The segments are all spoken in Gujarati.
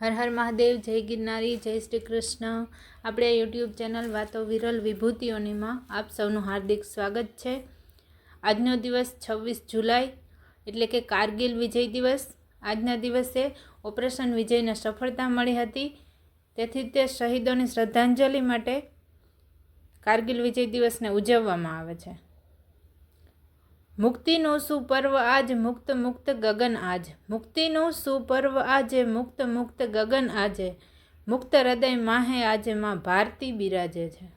હર હર મહાદેવ, જય ગિરનારી, જય શ્રી કૃષ્ણ. આપણે યુટ્યુબ ચેનલ વાતો વિરલ વિભૂતિઓનીમાં આપ સૌનું હાર્દિક સ્વાગત છે. આજનો દિવસ છવ્વીસ જુલાઈ, એટલે કે કારગિલ વિજય દિવસ. આજના દિવસે ઓપરેશન વિજયને સફળતા મળી હતી. તેથી તે શહીદોની શ્રદ્ધાંજલિ માટે કારગિલ વિજય દિવસને ઉજવવામાં આવે છે. મુક્તિનું સુપર્વ આજ, મુક્ત મુક્ત ગગન આજ. મુક્તિનું સુપર્વ આજે, મુક્ત મુક્ત ગગન આજે. મુક્ત હૃદય માહે આજે માં ભારતી બિરાજે છે.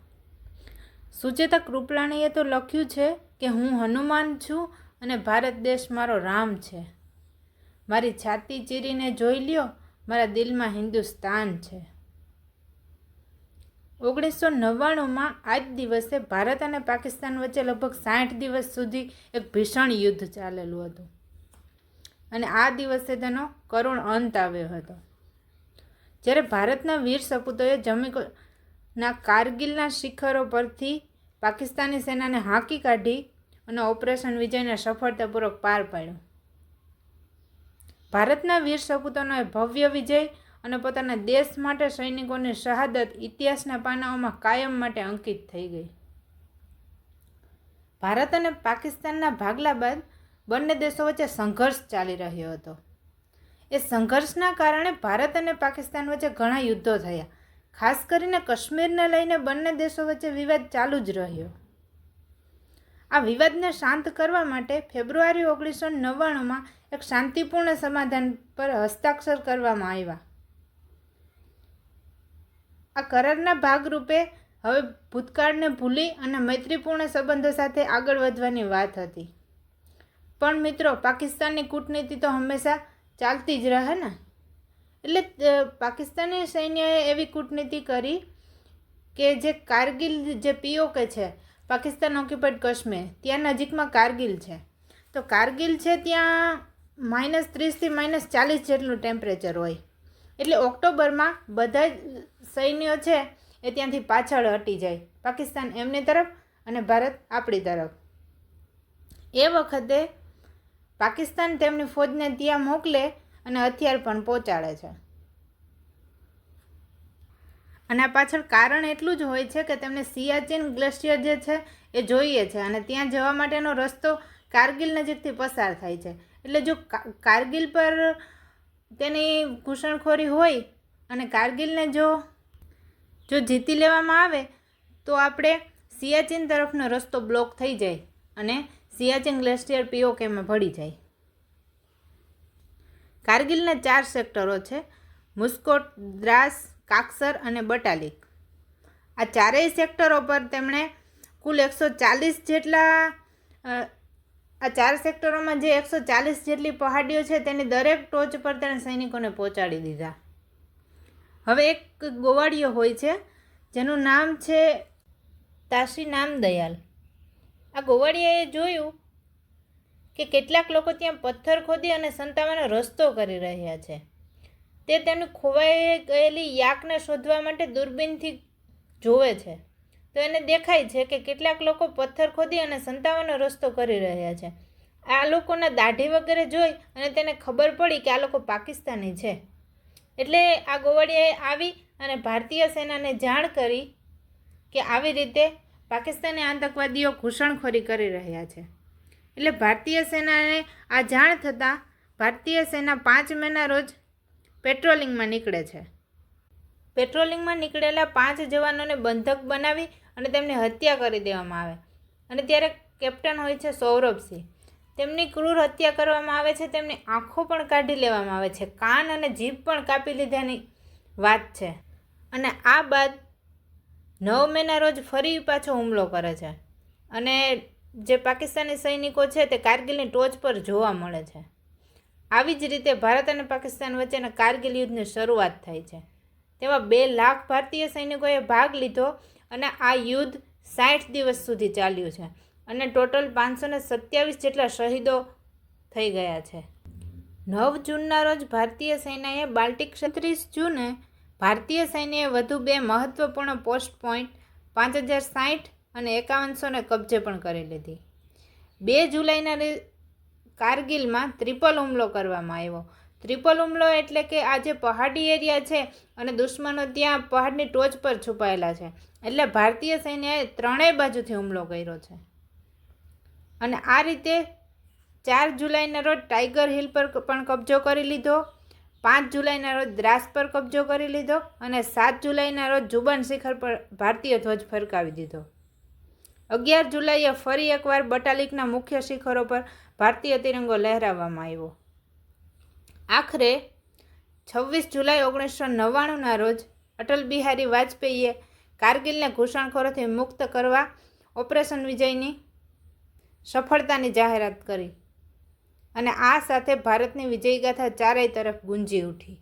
સુચેતા કૃપલાણીએ તો લખ્યું છે કે હું હનુમાન છું અને ભારત દેશ મારો રામ છે. મારી છાતી ચીરીને જોઈ લ્યો, મારા દિલમાં હિન્દુસ્તાન છે. ઓગણીસો નવ્વાણુંમાં આ જ દિવસે ભારત અને પાકિસ્તાન વચ્ચે લગભગ સાઠ દિવસ સુધી એક ભીષણ યુદ્ધ ચાલેલું હતું. અને આ દિવસે તેનો કરુણ અંત આવ્યો હતો. જ્યારે ભારતના વીર સપૂતોએ જમીના કારગિલના શિખરો પરથી પાકિસ્તાની સેનાને હાંકી કાઢી અને ઓપરેશન વિજયને સફળતાપૂર્વક પાર પાડ્યું. ભારતના વીર સપૂતોનો એ ભવ્ય વિજય અને પોતાના દેશ માટે સૈનિકોની શહાદત ઇતિહાસના પાનાઓમાં કાયમ માટે અંકિત થઈ ગઈ. ભારત અને પાકિસ્તાનના ભાગલા બાદ બંને દેશો વચ્ચે સંઘર્ષ ચાલી રહ્યો હતો. એ સંઘર્ષના કારણે ભારત અને પાકિસ્તાન વચ્ચે ઘણા યુદ્ધો થયા. ખાસ કરીને કાશ્મીરને લઈને બંને દેશો વચ્ચે વિવાદ ચાલુ જ રહ્યો. આ વિવાદને શાંત કરવા માટે ફેબ્રુઆરી ઓગણીસો નવ્વાણુંમાં એક શાંતિપૂર્ણ સમાધાન પર હસ્તાક્ષર કરવામાં આવ્યા. આ કરારના ભાગરૂપે હવે ભૂતકાળને ભૂલી અને મૈત્રીપૂર્ણ સંબંધો સાથે આગળ વધવાની વાત હતી. પણ મિત્રો, પાકિસ્તાનની કૂટનીતિ તો હંમેશા ચાલતી જ રહે ને? એટલે પાકિસ્તાની સૈન્યએ એવી કૂટનીતિ કરી કે જે કારગિલ જે પીઓકે છે, પાકિસ્તાન ઓક્યુપાઇડ કાશ્મીર, ત્યાં નજીકમાં કારગિલ છે. તો કારગિલ છે ત્યાં માઇનસ ત્રીસથી માઇનસ ચાલીસ જેટલું ટેમ્પરેચર હોય. એટલે ઓક્ટોબરમાં બધા જ સૈન્યો છે એ ત્યાંથી પાછળ હટી જાય. પાકિસ્તાન એમની તરફ અને ભારત આપણી તરફ. એ વખતે પાકિસ્તાન તેમની ફોજને ત્યાં મોકલે અને હથિયાર પણ પહોંચાડે છે. અને પાછળ કારણ એટલું જ હોય છે કે તેમને સિયાચીન ગ્લેશિયર જે છે એ જોઈએ છે અને ત્યાં જવા માટેનો રસ્તો કારગિલ નજીકથી પસાર થાય છે. એટલે જો કારગિલ પર તેની ઘૂસણખોરી હોય અને કારગિલને જો જો જીતી લેવામાં આવે, તો આપણે સિયાચીન તરફનો રસ્તો બ્લોક થઈ જાય અને સિયાચીન ગ્લેશિયર પીઓકેમાં ભળી જાય. કારગિલના ચાર સેક્ટરો છે, મુસ્કોટ, દ્રાસ, કાકસર અને બટાલિક આ ચારેય સેક્ટરો પર તેમણે કુલ એકસો ચાલીસ જેટલા આ ચાર સેક્ટરોમાં જે એકસો ચાલીસ જેટલી પહાડીઓ છે, તેની દરેક ટોચ પર તેણે સૈનિકોને પહોંચાડી દીધા. હવે એક ગોવાળીઓ હોય છે, જેનું નામ છે તાશી નામદયાલ. આ ગોવાળિયાએ જોયું કે કેટલાક લોકો ત્યાં પથ્થર ખોદી અને સંતાવાનો રસ્તો કરી રહ્યા છે. તે તેમની ખોવાઈ ગયેલી યાકને શોધવા માટે દૂરબીનથી જોવે છે. તો એને દેખાય છે કે કેટલાક લોકો પથ્થર ખોદી અને સંતાવાનો રસ્તો કરી રહ્યા છે. આ લોકોના દાઢી વગેરે જોઈ અને તેને ખબર પડી કે આ લોકો પાકિસ્તાની છે. એટલે આ ગોવાળિયાએ આવી અને ભારતીય સેનાને જાણ કરી કે આવી રીતે પાકિસ્તાની આતંકવાદીઓ ઘૂસણખોરી કરી રહ્યા છે. એટલે ભારતીય સેનાને આ જાણ થતાં ભારતીય સેના પાંચ મેના રોજ પેટ્રોલિંગમાં નીકળે છે. પેટ્રોલિંગમાં નીકળેલા પાંચ જવાનોને બંધક બનાવી અને તેમની હત્યા કરી દેવામાં આવે. અને ત્યારે કેપ્ટન હોય છે સૌરભસિંહ. તેમની ક્રૂર હત્યા કરવામાં આવે છે, તેમની આંખો પણ કાઢી લેવામાં આવે છે, કાન અને જીભ પણ કાપી લીધાની વાત છે. અને આ બાદ નવ મેના રોજ ફરી પાછો હુમલો કરે છે. અને જે પાકિસ્તાની સૈનિકો છે, તે કારગિલની ટોચ પર જોવા મળે છે. આવી જ રીતે ભારત અને પાકિસ્તાન વચ્ચેના કારગિલ યુદ્ધની શરૂઆત થાય છે. તેમાં બે લાખ ભારતીય સૈનિકોએ ભાગ લીધો અને આ યુદ્ધ સાઠ દિવસ સુધી ચાલ્યું છે. અને ટોટલ પાંચસો ને સત્યાવીસ જેટલા શહીદો થઈ ગયા છે. નવ જૂનના રોજ ભારતીય સેનાએ બાલ્ટિક છત્રીસ જૂને ભારતીય સૈન્યએ વધુ બે મહત્વપૂર્ણ પોસ્ટ પોઈન્ટ પાંચ હજાર સાઠ અને એકાવનસોને કબજે પણ કરી લીધી. બે જુલાઈના કારગિલમાં ત્રિપલ હુમલો કરવામાં આવ્યો. ત્રિપલ હુમલો એટલે કે આ જે પહાડી એરિયા છે અને દુશ્મનો ત્યાં પહાડની ટોચ પર છુપાયેલા છે. એટલે ભારતીય સૈન્યએ ત્રણેય બાજુથી હુમલો કર્યો છે. અને આ રીતે ચાર જુલાઈના રોજ ટાઈગર હિલ પર પણ કબજો કરી લીધો. પાંચ જુલાઈના રોજ દ્રાસ પર કબજો કરી લીધો અને સાત જુલાઈના રોજ જુબાન શિખર પર ભારતીય ધ્વજ ફરકાવી દીધો. અગિયાર જુલાઈએ ફરી એકવાર બટાલિકના મુખ્ય શિખરો પર ભારતીય તિરંગો લહેરાવવામાં આવ્યો. આખરે છવ્વીસ જુલાઈ ઓગણીસો નવ્વાણુંના રોજ અટલ બિહારી વાજપેયીએ કારગિલને ઘૂસણખોરોથી મુક્ત કરવા ઓપરેશન વિજયની સફળતાની જાહેરાત કરી અને આ સાથે ભારતની વિજયગાથા ચારેય તરફ ગુંજી ઉઠી.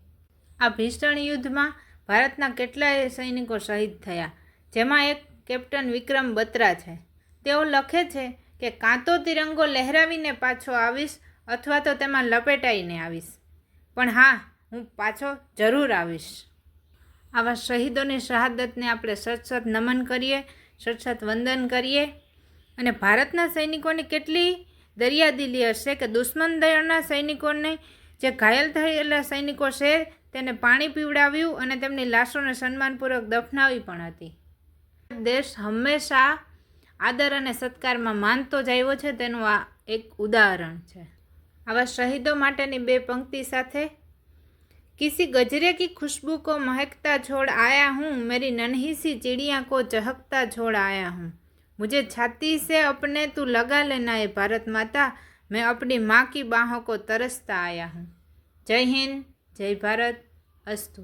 આ ભીષણ યુદ્ધમાં ભારતના કેટલાય સૈનિકો શહીદ થયા, જેમાં એક કેપ્ટન વિક્રમ બત્રા છે. તેઓ લખે છે કે કાં તો તિરંગો લહેરાવીને પાછો આવીશ અથવા તો તેમાં લપેટાઈને આવીશ. પણ હા, હું પાછો જરૂર આવીશ. આવા શહીદોની શહાદતને આપણે સત સત નમન કરીએ સત સત વંદન કરીએ અને ભારતના સૈનિકોની કેટલી દરિયાદિલી હશે કે દુશ્મન દળના સૈનિકોને જે ઘાયલ થયેલા સૈનિકો છે તેને પાણી પીવડાવ્યું અને તેમની લાશોને સન્માનપૂર્વક દફનાવી પણ હતી. દેશ હંમેશા આદર અને સત્કારમાં માનતો જ આવ્યો છે, તેનું આ એક ઉદાહરણ છે. આવા શહીદો માટેની બે પંક્તિ સાથે किसी गजरे की खुशबू को महकता छोड़ आया हूँ मेरी नन्ही सी चिड़िया को चहकता छोड़ आया हूँ मुझे छाती से अपने तू लगा लेना है भारत माता मैं अपनी माँ की बाहों को तरसता आया हूँ जय हिंद जय भारत अस्तु